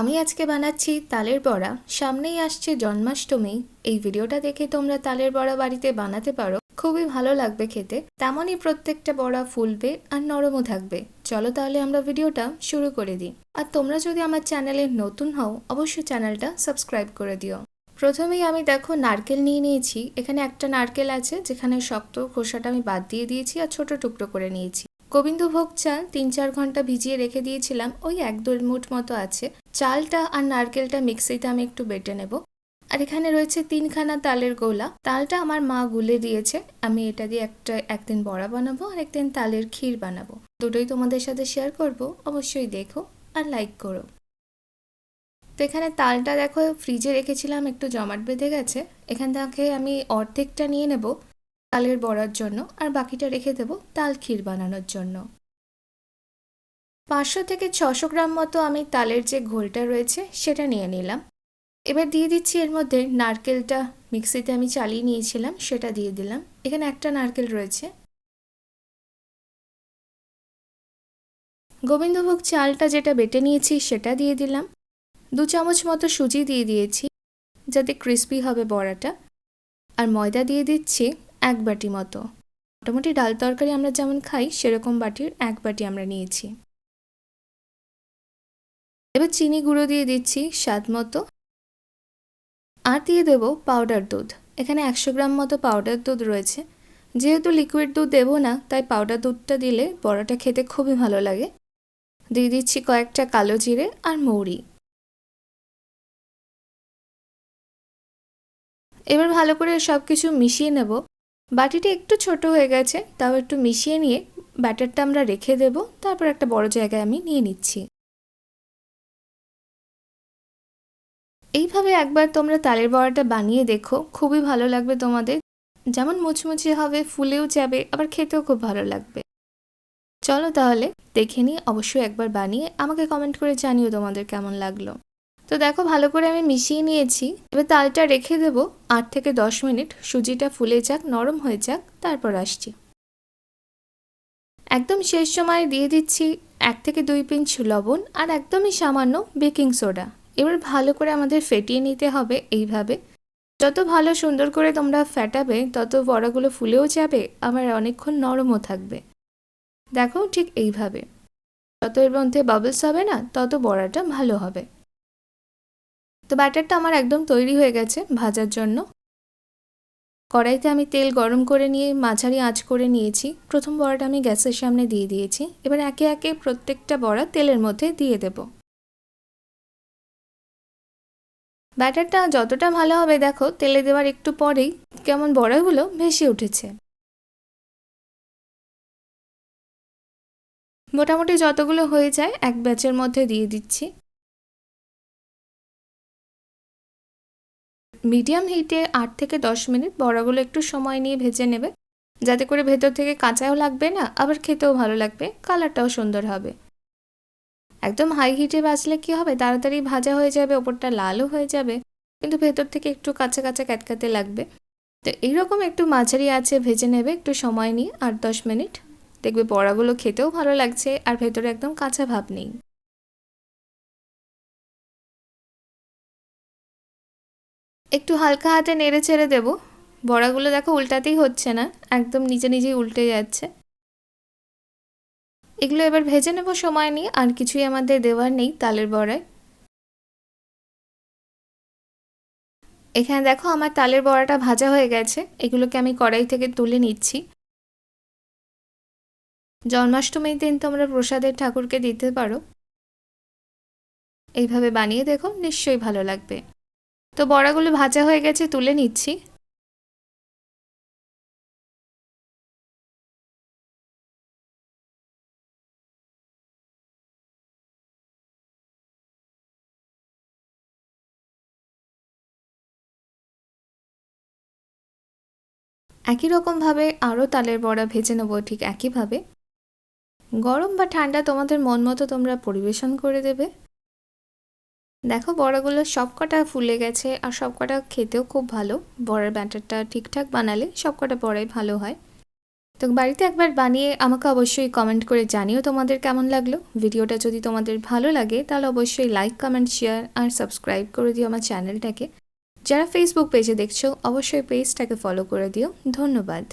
আমি আজকে বানাচ্ছি তালের বড়া। সামনেই আসছে জন্মাষ্টমী। এই ভিডিওটা দেখে তোমরা তালের বড়া বাড়িতে বানাতে পারো। খুবই ভালো লাগবে খেতে। তেমনই প্রত্যেকটা বড়া ফুলবে আর নরমও থাকবে। চলো তাহলে আমরা ভিডিওটা শুরু করে দিই। আর তোমরা যদি আমার চ্যানেলে নতুন হও, অবশ্যই চ্যানেলটা সাবস্ক্রাইব করে দিও। প্রথমেই আমি দেখো নারকেল নিয়ে নিয়েছি। এখানে একটা নারকেল আছে, যেখানে শক্ত খোসাটা আমি বাদ দিয়ে দিয়েছি আর ছোট টুকরো করে নিয়েছি। গোবিন্দভোগ চাল তিন চার ঘণ্টা ভিজিয়ে রেখে দিয়েছিলাম। ওই এক মুঠ মতো আছে। চালটা আর নারকেলটা মিক্সিতে আমি একটু বেটে নেব। আর এখানে রয়েছে তিনখানা তালের গোলা। তালটা আমার মা গুলে দিয়েছে। আমি এটা দিয়ে একটা, একদিন বড়া বানাবো আর একদিন তালের ক্ষীর বানাবো। দুটোই তোমাদের সাথে শেয়ার করব। অবশ্যই দেখো আর লাইক করো। তো এখানে তালটা দেখো ফ্রিজে রেখেছিলাম, একটু জমাট বেঁধে গেছে। এখান থেকে আমি অর্ধেকটা নিয়ে নেব তালের বড়ার জন্য। আর বাকিটা রেখে দেবো তাল ক্ষীর বানানোর জন্য। পাঁচশো থেকে ছশো গ্রাম মতো আমি তালের যে ঘোলটা রয়েছে সেটা নিয়ে নিলাম। এবার দিয়ে দিচ্ছি এর মধ্যে নারকেলটা মিক্সিতে আমি চালিয়ে নিয়েছিলাম, সেটা দিয়ে দিলাম। এখানে একটা নারকেল রয়েছে। গোবিন্দভোগ চালটা যেটা বেটে নিয়েছি সেটা দিয়ে দিলাম। দু চামচ মতো সুজি দিয়ে দিয়েছি, যাতে ক্রিস্পি হবে বড়াটা। আর ময়দা দিয়ে দিচ্ছি এক বাটি মতো। মোটামুটি ডাল তরকারি আমরা যেমন খাই, সেরকম বাটির এক বাটি আমরা নিয়েছি। এবার চিনি গুঁড়ো দিয়ে দিচ্ছি স্বাদ মতো। আর দিয়ে দেব পাউডার দুধ। এখানে একশো গ্রাম মতো পাউডার দুধ রয়েছে। যেহেতু লিকুইড দুধ দেবো না, তাই পাউডার দুধটা দিলে বড়াটা খেতে খুবই ভালো লাগে। দিয়ে দিচ্ছি কয়েকটা কালো জিরে আর মৌরি। এবার ভালো করে সব কিছু মিশিয়ে নেব। বাটিটা একটু ছোট হয়ে গেছে, তাও একটু মিশিয়ে নিয়ে ব্যাটারটা আমরা রেখে দেব। তারপর একটা বড় জায়গায় আমি নিয়ে নিচ্ছি। এইভাবে একবার তোমরা তালের বড়াটা বানিয়ে দেখো, খুবই ভালো লাগবে তোমাদের। যেমন মুচমুচে হবে, ফুলেও যাবে, আবার খেতেও খুব ভালো লাগবে। চলো তাহলে, দেখে নিয়ে অবশ্যই একবার বানিয়ে আমাকে কমেন্ট করে জানিও তোমাদের কেমন লাগল। তো দেখো, ভালো করে আমি মিশিয়ে নিয়েছি। এবার তালটা রেখে দেব আট থেকে দশ মিনিট। সুজিটা ফুলে যাক, নরম হয়ে যাক, তারপর আসছি। একদম শেষ সময় দিয়ে দিচ্ছি এক থেকে দুই পিঞ্চ লবণ আর একদমই সামান্য বেকিং সোডা। এবার ভালো করে আমাদের ফেটিয়ে নিতে হবে এইভাবে। যত ভালো সুন্দর করে তোমরা ফ্যাটাবে তত বড়াগুলো ফুলেও যাবে, আবার অনেকক্ষণ নরমও থাকবে। দেখো ঠিক এইভাবে। যত এর মধ্যে বাবলস হবে না, তত বড়াটা ভালো হবে। তো ব্যাটারটা আমার একদম তৈরি হয়ে গেছে ভাজার জন্য। কড়াইতে আমি তেল গরম করে নিয়ে মাঝারি আঁচ করে নিয়েছি। প্রথম বড়াটা আমি গ্যাসের সামনে দিয়ে দিয়েছি। এবার একে একে প্রত্যেকটা বড়া তেলের মধ্যে দিয়ে দেব। ব্যাটারটা যতটা ভালো হবে, দেখো, তেলে দেওয়ার একটু পরেই কেমন বড়াগুলো ভেসে উঠেছে। মোটামুটি যতগুলো হয়ে যায়, এক ব্যাচের মধ্যে দিয়ে দিচ্ছি। মিডিয়াম হিটে আট থেকে দশ মিনিট বড়াগুলো একটু সময় নিয়ে ভেজে নেবে। যাতে করে ভেতর থেকে কাঁচাও লাগবে না, আবার খেতেও ভালো লাগবে, কালারটাও সুন্দর হবে। একদম হাই হিটে বাজলে কি হবে? তাড়াতাড়ি ভাজা হয়ে যাবে, ওপরটা লালও হয়ে যাবে, কিন্তু ভেতর থেকে একটু কাঁচা কাঁচা ক্যাটকাতে লাগবে। তো এইরকম একটু মাঝারি আছে ভেজে নেবে, একটু সময় নিয়ে আট দশ মিনিট। দেখবে বড়াগুলো খেতেও ভালো লাগছে, আর ভেতরে একদম কাঁচা ভাব নেই। একটু হালকা হাতে নেড়ে ছেড়ে দেবো। বড়াগুলো দেখো উল্টাতেই হচ্ছে না, একদম নিজে নিজেই উল্টে যাচ্ছে। এগুলো এবার ভেজে নেব, সময় নিয়ে আর কিছুই আমাদের দেওয়ার নেই তালের বড়ায়। এখানে দেখো আমার তালের বড়াটা ভাজা হয়ে গেছে। এগুলোকে আমি কড়াই থেকে তুলে নিচ্ছি। জন্মাষ্টমীর দিন তোমরা প্রসাদের ঠাকুরকে দিতে পারো। এইভাবে বানিয়ে দেখো, নিশ্চয়ই ভালো লাগবে। তো বড়াগুলো ভাজা হয়ে গেছে, তুলে নিচ্ছি। একই রকমভাবে আরও তালের বড়া ভেজে নেব, ঠিক একইভাবে গরম বা ঠান্ডা তোমাদের মন মতো তোমরা পরিবেশন করে দেবে। দেখো বড়াগুলো সবকটা ফুলে গেছে আর সবকটা খেতেও খুব ভালো। বড়ার ব্যাটারটা ঠিকঠাক বানালে সবকটা বড়াই ভালো হয়। তো বাড়িতে একবার বানিয়ে আমাকে অবশ্যই কমেন্ট করে জানিও তোমাদের কেমন লাগল। ভিডিওটা যদি তোমাদের ভালো লাগে তাহলে অবশ্যই লাইক কমেন্ট শেয়ার আর সাবস্ক্রাইব করে দিও আমার চ্যানেলটাকে যারা ফেসবুক পেজে দেখছ অবশ্যই পেজটাকে ফলো করে দিও। ধন্যবাদ।